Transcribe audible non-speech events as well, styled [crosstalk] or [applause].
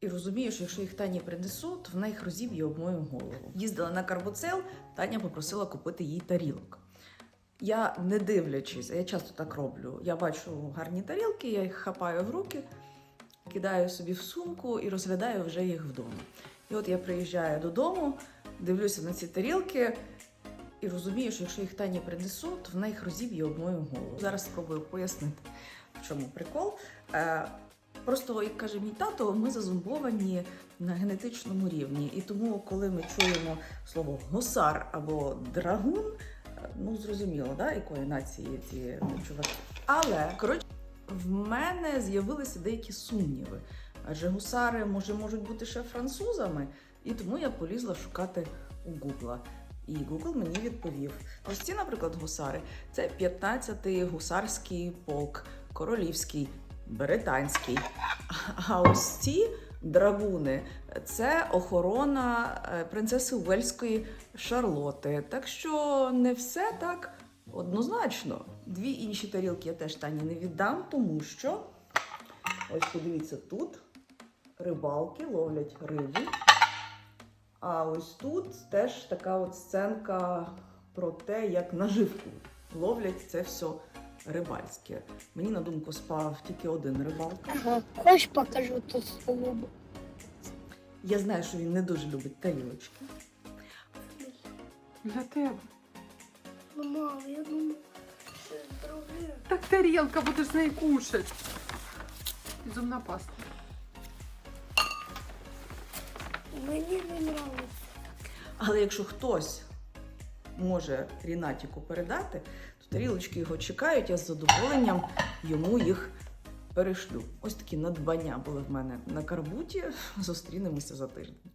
І розумію, що якщо їх Тані принесу, то вона їх розіб'є об мою голову. Їздила на карбоцел, Таня попросила купити їй тарілок. Я не дивлячись, а я часто так роблю. Я бачу гарні тарілки, я їх хапаю в руки, кидаю собі в сумку і розглядаю вже їх вдома. І от я приїжджаю додому, дивлюся на ці тарілки і розумію, що якщо їх Тані принесу, то вона їх розіб'є об мою голову. Зараз спробую пояснити, в чому прикол. Просто, як каже мій тато, ми зазумбовані на генетичному рівні. І тому, коли ми чуємо слово гусар або драгун, е, ну зрозуміло, да, якої нації ці чуваки. Але коротше, в мене з'явилися деякі сумніви. Адже гусари може можуть бути ще французами, і тому я полізла шукати у Гугла. І Google мені відповів: ось ці, наприклад, гусари це 15-й гусарський полк, королівський, британський. А ось ці драгуни це охорона е, принцеси Уельської Шарлоти. Так що не все так однозначно. Дві інші тарілки я теж Тані не віддам, тому що ось подивіться тут рибалки ловлять рибу. А ось тут теж така от сценка про те, як наживку ловлять це все рибальське. Мені на думку спав тільки один рибалка. Ага, хочешь покажу тут столб? Я знаю, що він не дуже любить тарілочки. Для тебе. Ну, мама, я думаю, другие. Так тарілка, будеш з нею кушать. І зубна паста. Мне не нравится. Але якщо хтось може Рінатіку передати, то тарілочки його чекають, я з задоволенням йому їх перешлю. Ось такі надбання були в мене на карбуті. [laughs] Зустрінемося за тиждень.